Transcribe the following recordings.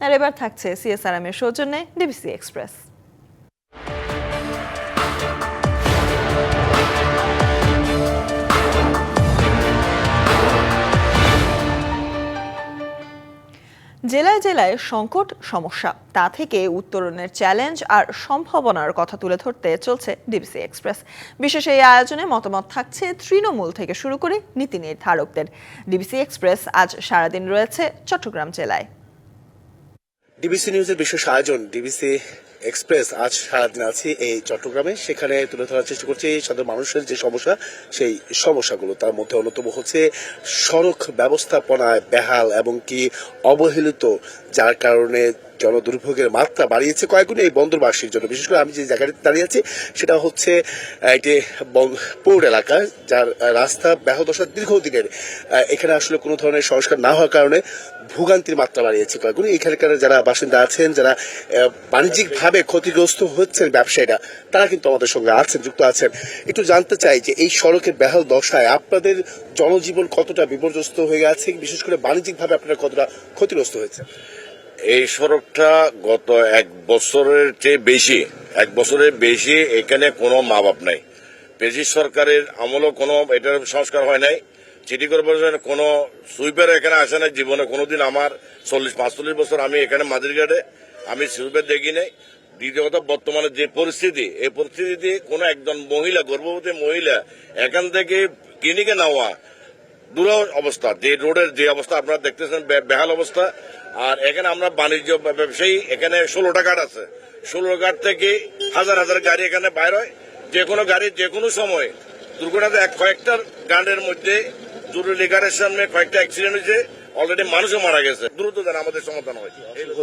আর এবার থাকছে সিএসআরএম এর সৌজন্যে ডিবিসি এক্সপ্রেস জেলায় জেলায় সংকট, সমস্যা, তা থেকে উত্তরণের চ্যালেঞ্জ আর সম্ভাবনার কথা তুলে ধরতে চলছে ডিবিসি এক্সপ্রেস বিশেষ এই আয়োজনে মতামত থাকছে তৃণমূল থেকে শুরু করে নীতি নির্ধারকদের। ডিবিসি এক্সপ্রেস আজ সারাদিন রয়েছে চট্টগ্রাম জেলায়। ডিবিসি নিউজের বিশেষ আয়োজন ডিবিসি এক্সপ্রেস আজ সারাদিন আছি এই চট্টগ্রামে। সেখানে তুলে ধরার চেষ্টা করছি সাধারণ মানুষের যে সমস্যা, সেই সমস্যাগুলো। তার মধ্যে অন্যতম হচ্ছে সড়ক ব্যবস্থাপনায় বেহাল এবং কি অবহেলিত, যার কারণে জনদুর্ভোগের মাত্রা বাড়িয়েছে কয়েকগুণ এই বন্দরবাসীর জন্য। বিশেষ করে আমি যে জায়গাটিতে দাঁড়িয়ে আছি, সেটা হচ্ছে একটি পৌর এলাকা, যার রাস্তা ব্যাহদশা দীর্ঘদিনের এখানে আসলে কোনো ধরনের সংস্কার না হওয়ার কারণে ভোগান্তির মাত্রা বাড়িয়েছে কয়েকগুণ। এখানকার যারা বাসিন্দা আছেন, যারা বাণিজ্যিক ভাবে ক্ষতিগ্রস্ত হচ্ছেন ব্যবসায়ীরা, তারা কিন্তু আমাদের সঙ্গে আছেন, যুক্ত আছেন। একটু জানতে চাই যে এই সড়কের বেহাল দশায় আপনাদের জনজীবন কতটা বিপর্যস্ত হয়ে গেছে, বিশেষ করে বাণিজ্যিক ভাবে আপনারা কতটা ক্ষতিগ্রস্ত হয়েছে এই সড়কটা গত এক বছরের চেয়ে বেশি, এক বছরের বেশি এখানে কোনো মা বাপ নাই। পেশি সরকারের আমলও কোনো এটার সংস্কার হয় নাই, সিটি কর্পোরেশনের কোনো সুইপার এখানে আসে না জীবনে কোনোদিন আমার চল্লিশ, পাঁচচল্লিশ বছর আমি এখানে মাদিরঘাটে, আমি সুইপার দেখি নাই দ্বিতীয় কথা বর্তমানে যে পরিস্থিতি, এই পরিস্থিতিতে কোনো একজন মহিলা, গর্ভবতী মহিলা, এখান থেকে ক্লিনিকে নেওয়া দূর অবস্থা। যে রোডের যে অবস্থা আপনারা দেখতেছেন বেহাল অবস্থা। আর এখানে আমরা বাণিজ্য ব্যবসায়ী, এখানে ষোলোটা ঘাট আছে। ষোলো ঘাট থেকে হাজার হাজার গাড়ি এখানে বাইর হয়। যে কোনো গাড়ি, যে কোনো সময় দুর্ঘটনাতে এক কয়েকটা গানের মধ্যে জরুরি গাড়ির সামনে কয়েকটা অ্যাক্সিডেন্ট হয়েছে। অলরেডি মানুষও মারা গেছে। দ্রুত যেন আমাদের সমাধান হয়।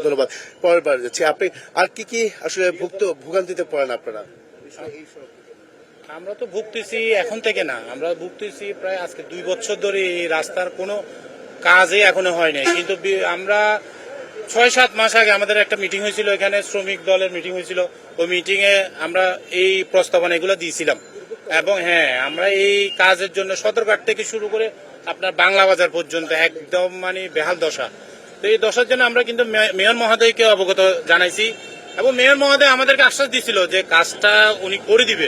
ধন্যবাদ। পরের বার যাচ্ছি। আপনি আর কি কি আসলে ভুক্ত ভোগান্তিতে পড়েন আপনারা? আমরা তো ভুগতেছি এখন থেকে না। আমরা ভুগতেছি প্রায় আজকে দুই বছর ধরে এই রাস্তার কোনো কাজই এখনও হয় নাই। কিন্তু আমরা ছয় সাত মাস আগে আমাদের একটা মিটিং হয়েছিল এখানে শ্রমিক দলের মিটিং হয়েছিল। ওই মিটিং এ আমরা এই প্রস্তাবনা এগুলো দিয়েছিলাম। এবং হ্যাঁ আমরা এই কাজের জন্য সদরঘাট থেকে শুরু করে আপনার বাংলা বাজার পর্যন্ত একদম মানে বেহাল দশা। তো এই দশার জন্য আমরা কিন্তু মেয়র মহোদয়কে অবগত জানাইছি এবং মেয়র মহোদয় আমাদেরকে আশ্বাস দিছিল যে কাজটা উনি করে দিবে।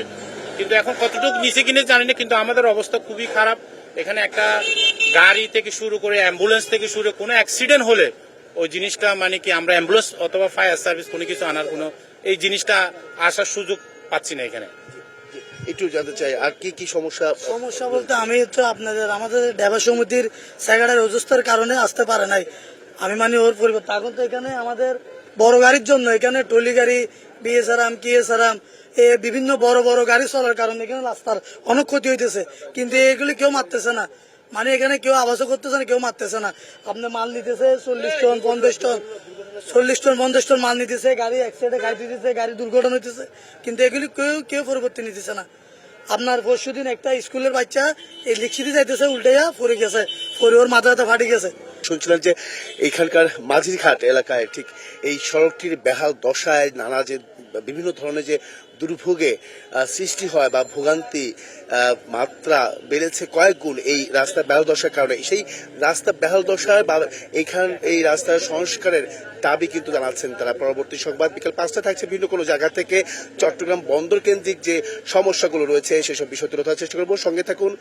কিন্তু এখন কতটুকু নিচে কিনে জানি না, কিন্তু আমাদের অবস্থা খুবই খারাপ। এখানে একটা গাড়ি থেকে শুরু করে অ্যাম্বুলেন্স থেকে শুরু কোনো অ্যাক্সিডেন্ট হলে ওই জিনিসটা মানে কি আমরা অ্যাম্বুলেন্স অথবা ফায়ার সার্ভিস কোনো কিছু আনার কোনো এই জিনিসটা আসার সুযোগ পাচ্ছি না এখানে। একটু জানতে চাই, আর কি কি সমস্যা? সমস্যা বলতে আমি তো আপনাদের, আমাদের ডেবা সমিতির সেক্রেটারি অজস্তার কারণে আসতে পারে নাই। আমি মানে ওর পরিবার। তখন তো এখানে আমাদের বড় গাড়ির জন্য, এখানে টলি গাড়ি বিএসআরাম কিএসআরাম এ বিভিন্ন বড় বড় গাড়ি চলার কারণে এখানে রাস্তার অনেক ক্ষতি হইতেছে। কিন্তু এগুলি কেউ মারতেছে না। মানে এখানে কেউ আবাসও করতেছে না, কেউ মারতেছে না। আপনি মাল নিতেছে চল্লিশ টন, পঞ্চাশ টন, চল্লিশ টন, পঞ্চাশ টন মাল নিতেছে, গাড়ি অ্যাক্সিডেন্টে গাড়ি দিতেছে, গাড়ি দুর্ঘটনা হইতেছে, কিন্তু এগুলি কেউ কেউ পরিবর্তন নিতেছে না। আপনার পরশু একটা স্কুলের বাচ্চা এই লিখিতে যাইতেছে, উল্টাইয়া পড়ে গেছে পরে ওর মাথা ফাটি গেছে। শুনছিলাম যে এইখানকার মাঝিরঘাট এলাকায় ঠিক এই সড়কটির বেহাল দশায় নানা যে বিভিন্ন ধরনের যে দুর্ভোগে সৃষ্টি হয় বা ভোগান্তি মাত্রা বেড়েছে কয়েক গুণ এই রাস্তা বেহাল দশার কারণে। সেই রাস্তা বেহাল দশার বা এইখান এই রাস্তার সংস্কারের দাবি কিন্তু জানাচ্ছেন তারা। পরবর্তী সংবাদ বিকেল পাঁচটা থাকছে বিভিন্ন কোনো জায়গা থেকে। চট্টগ্রাম বন্দর কেন্দ্রিক যে সমস্যাগুলো রয়েছে, সেসব বিষয় তুলে ধরার চেষ্টা করব। সঙ্গে থাকুন